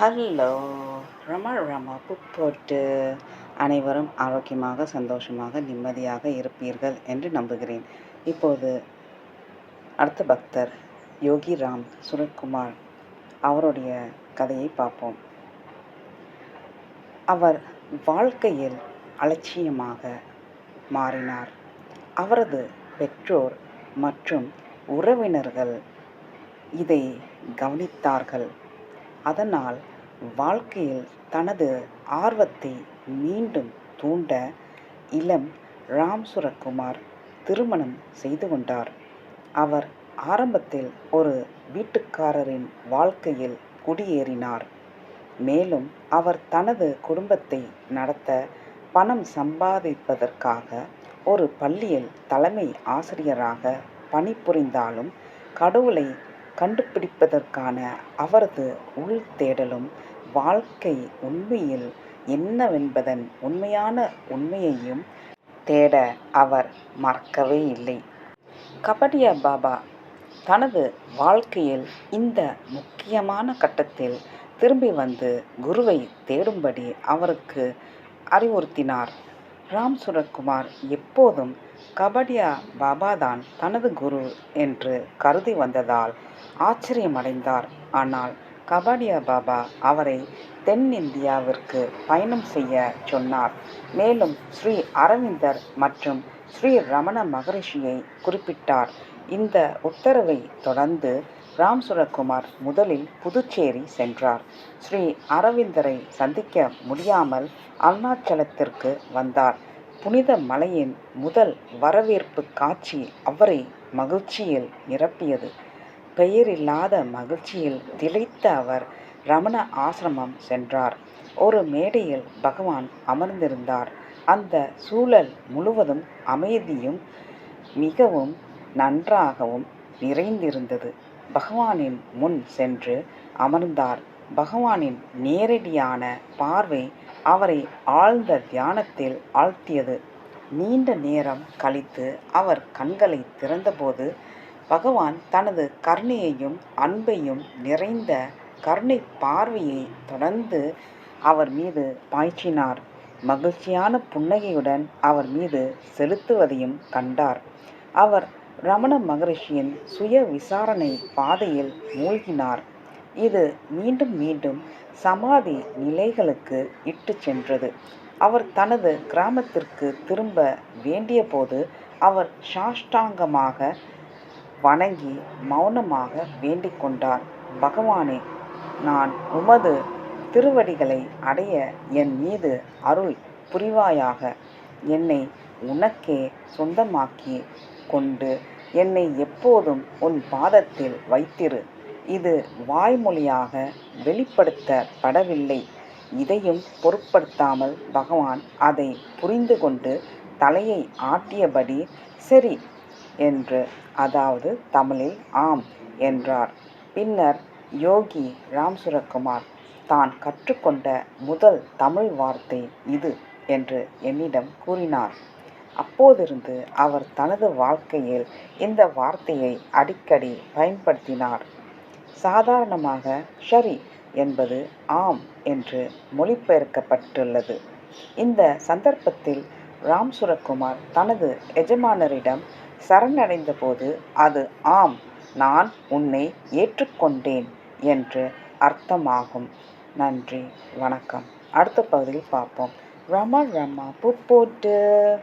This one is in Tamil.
ஹலோ. ரம ரம போட்டு அனைவரும் ஆரோக்கியமாக சந்தோஷமாக நிம்மதியாக இருப்பீர்கள் என்று நம்புகிறேன். இப்போது அடுத்த பக்தர் யோகி ராம் சுரத்குமார் அவருடைய கதையை பார்ப்போம். அவர் வாழ்க்கையில் அலட்சியமாக மாறினார். அவரது பெற்றோர் மற்றும் உறவினர்கள் இதை கவனித்தார்கள். அதனால் வாழ்க்கையில் தனது ஆர்வத்தை மீண்டும் தூண்ட இளம் ராம் சுரக்குமார் திருமணம் செய்து கொண்டார். அவர் ஆரம்பத்தில் ஒரு வீட்டுக்காரரின் வாழ்க்கையில் குடியேறினார். மேலும் அவர் தனது குடும்பத்தை நடத்த பணம் சம்பாதிப்பதற்காக ஒரு பள்ளியில் தலைமை ஆசிரியராக பணிபுரிந்தாலும் கடவுளை கண்டுபிடிப்பதற்கான அவரது உள் தேடலும் வாழ்க்கை உண்மையில் என்னவென்பதன் உண்மையான உண்மையையும் தேட அவர் மறக்கவே இல்லை. கபடியா பாபா தனது வாழ்க்கையில் இந்த முக்கியமான கட்டத்தில் திரும்பி வந்து குருவை தேடும்படி அவருக்கு அறிவுறுத்தினார். ராம் சுரத்குமார் எப்போதும் கபடியா பாபாதான் தனது குரு என்று கருதி வந்ததால் ஆச்சரியமடைந்தார். ஆனால் கபாடியா பாபா அவரை தென்னிந்தியாவிற்கு பயணம் செய்ய சொன்னார். மேலும் ஸ்ரீ அரவிந்தர் மற்றும் ஸ்ரீ ரமண மகரிஷியை குறிப்பிட்டார். இந்த உத்தரவை தொடர்ந்து ராம் சுரக்குமார் முதலில் புதுச்சேரி சென்றார். ஸ்ரீ அரவிந்தரை சந்திக்க முடியாமல் அருணாச்சலத்திற்கு வந்தார். புனித மலையின் முதல் வரவேற்பு காட்சி அவரை மகிழ்ச்சியில் நிரப்பியது. பெயரில்லாத மகிழ்ச்சியில் திளைத்த அவர் ரமண ஆசிரமம் சென்றார். ஒரு மேடையில் பகவான் அமர்ந்திருந்தார். அந்த சூழல் முழுவதும் அமைதியும் மிகவும் நன்றாகவும் நிறைந்திருந்தது. பகவானின் முன் சென்று அமர்ந்தார். பகவானின் நேரடியான பார்வை அவரை ஆழ்ந்த தியானத்தில் ஆழ்த்தியது. நீண்ட நேரம் கழித்து அவர் கண்களை திறந்தபோது பகவான் தனது கருணையையும் அன்பையும் நிறைந்த கருணை பார்வையை தொடர்ந்து அவர் மீது பாய்ச்சினார். மகிழ்ச்சியான புன்னகையுடன் அவர் மீது செலுத்துவதையும் கண்டார். அவர் ரமண மகரிஷியின் சுய விசாரணை பாதையில் மூழ்கினார். இது மீண்டும் மீண்டும் சமாதி நிலைகளுக்கு இட்டு சென்றது. அவர் தனது கிராமத்திற்கு திரும்ப வேண்டியபோது அவர் சாஷ்டாங்கமாக வணங்கி மௌனமாக வேண்டிக் கொண்டார். பகவானே நான் உமது திருவடிகளை அடைய என் மீது அருள் புரிவாயாக. என்னை உனக்கே சொந்தமாக்கி கொண்டு என்னை எப்போதும் உன் பாதத்தில் வைத்திரு. இது வாய்மொழியாக வெளிப்படுத்தப்படவில்லை. இதையும் பொருட்படுத்தாமல் பகவான் அதை புரிந்து கொண்டு தலையை ஆட்டியபடி சரி என்று அதாவது தமிழில் ஆம் என்றார். பின்னர் யோகி ராம்சுரகுமார் தான் கற்றுக்கொண்ட முதல் தமிழ் வார்த்தை இது என்று என்னிடம் கூறினார். அப்போதிருந்து அவர் தனது வாழ்க்கையில் இந்த வார்த்தையை அடிக்கடி பயன்படுத்தினார். சாதாரணமாக ஷரி என்பது ஆம் என்று மொழிபெயர்க்கப்பட்டுள்ளது. இந்த சந்தர்ப்பத்தில் ராம்சுரகுமார் தனது எஜமானரிடம் சரணடைந்த போது அது ஆம் நான் உன்னை ஏற்றுக்கொண்டேன் என்று அர்த்தமாகும். நன்றி வணக்கம். அடுத்த பகுதியில் பார்ப்போம். ரம ரம பூ போட்டு.